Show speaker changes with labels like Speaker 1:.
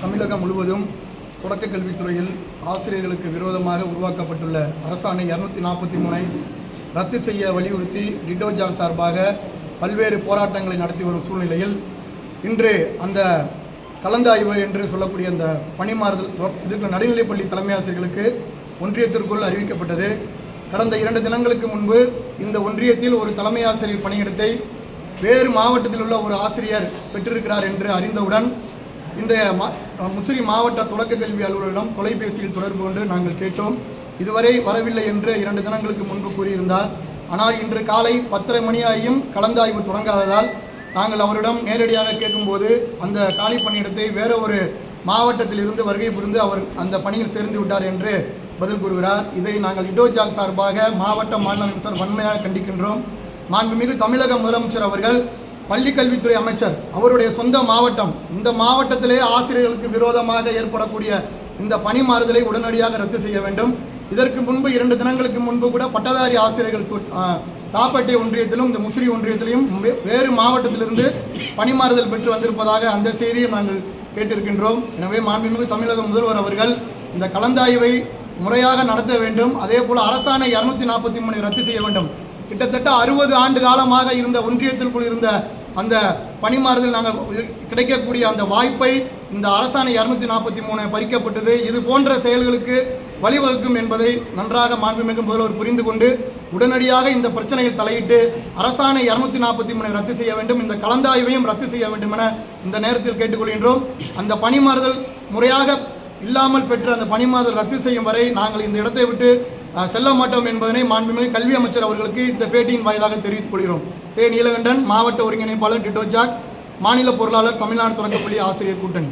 Speaker 1: தமிழகம் முழுவதும் தொடக்க கல்வித்துறையில் ஆசிரியர்களுக்கு விரோதமாக உருவாக்கப்பட்டுள்ள அரசாணை இரநூத்தி நாற்பத்தி மூணை ரத்து செய்ய வலியுறுத்தி டிடோஜால் சார்பாக பல்வேறு போராட்டங்களை நடத்தி வரும் சூழ்நிலையில் இன்று அந்த கலந்தாய்வு என்று சொல்லக்கூடிய அந்த பணிமாறுதல் இதற்கு நடுநிலைப்பள்ளி தலைமை ஆசிரியர்களுக்கு ஒன்றியத்திற்குள் அறிவிக்கப்பட்டது. கடந்த இரண்டு தினங்களுக்கு முன்பு இந்த ஒன்றியத்தில் ஒரு தலைமை ஆசிரியர் பணியிடத்தை வேறு மாவட்டத்தில் உள்ள ஒரு ஆசிரியர் பெற்றிருக்கிறார் என்று அறிந்தவுடன் இந்த மா முசிறி மாவட்ட தொடக்க கல்வி அலுவலரிடம் தொலைபேசியில் தொடர்பு கொண்டு நாங்கள் கேட்டோம். இதுவரை வரவில்லை என்று இரண்டு தினங்களுக்கு முன்பு கூறியிருந்தார். ஆனால் இன்று காலை பத்தரை மணியாகியும் கலந்தாய்வு தொடங்காததால் நாங்கள் அவரிடம் நேரடியாக கேட்கும்போது அந்த காலி பணியிடத்தை வேற ஒரு மாவட்டத்தில் இருந்து வருகை புரிந்து அவர் அந்த பணியில் சேர்ந்து விட்டார் என்று பதில் கூறுகிறார். இதை நாங்கள் இடோஜாக் சார்பாக மாவட்ட மாநில அமைச்சர் வன்மையாக கண்டிக்கின்றோம். மாண்புமிகு தமிழக முதலமைச்சர் அவர்கள் பள்ளி கல்வித்துறை அமைச்சர் அவருடைய சொந்த மாவட்டம் இந்த மாவட்டத்திலே ஆசிரியர்களுக்கு விரோதமாக ஏற்படக்கூடிய இந்த பணி மாறுதலை உடனடியாக ரத்து செய்ய வேண்டும். இதற்கு முன்பு இரண்டு தினங்களுக்கு முன்பு கூட பட்டதாரி ஆசிரியர்கள் தாப்பட்டி ஒன்றியத்திலும் இந்த முசிறி ஒன்றியத்திலும் வேறு மாவட்டத்திலிருந்து பணிமாறுதல் பெற்று வந்திருப்பதாக அந்த செய்தியை நாங்கள் கேட்டிருக்கின்றோம். எனவே மாண்புமிகு தமிழக முதல்வர் அவர்கள் இந்த கலந்தாய்வை முறையாக நடத்த வேண்டும். அதே போல் அரசாணை இரநூத்தி நாற்பத்தி மூணை ரத்து செய்ய வேண்டும். கிட்டத்தட்ட அறுபது ஆண்டு காலமாக இருந்த ஒன்றியத்திற்குள் இருந்த அந்த பணிமாறுதல் நாங்கள் கிடைக்கக்கூடிய அந்த வாய்ப்பை இந்த அரசாணை இரநூத்தி நாற்பத்தி மூணு பறிக்கப்பட்டது. இது போன்ற செயல்களுக்கு வழிவகுக்கும் என்பதை நன்றாக மாண்புமிகு முதல்வர் புரிந்து கொண்டு உடனடியாக இந்த பிரச்சனையில் தலையிட்டு அரசாணை இரநூத்தி நாற்பத்தி மூணு ரத்து செய்ய வேண்டும். இந்த கலந்தாய்வையும் ரத்து செய்ய வேண்டும் என இந்த நேரத்தில் கேட்டுக்கொள்கின்றோம். அந்த பணிமாறுதல் முறையாக இல்லாமல் பெற்று அந்த பணிமாறுதல் ரத்து செய்யும் வரை நாங்கள் இந்த இடத்தை விட்டு செல்ல மாட்டோம் என்பதனை மாண்புமிகு கல்வி அமைச்சர் அவர்களுக்கு இந்த பேட்டியின் வாயிலாக தெரிவித்துக் கொள்கிறோம். சே. நீலகண்டன் மாவட்ட ஒருங்கிணைப்பாளர் டிட்டோ ஜாக் மாநில பொருளாளர் தமிழ்நாடு தொடக்கப்பள்ளி ஆசிரியர் கூட்டணி.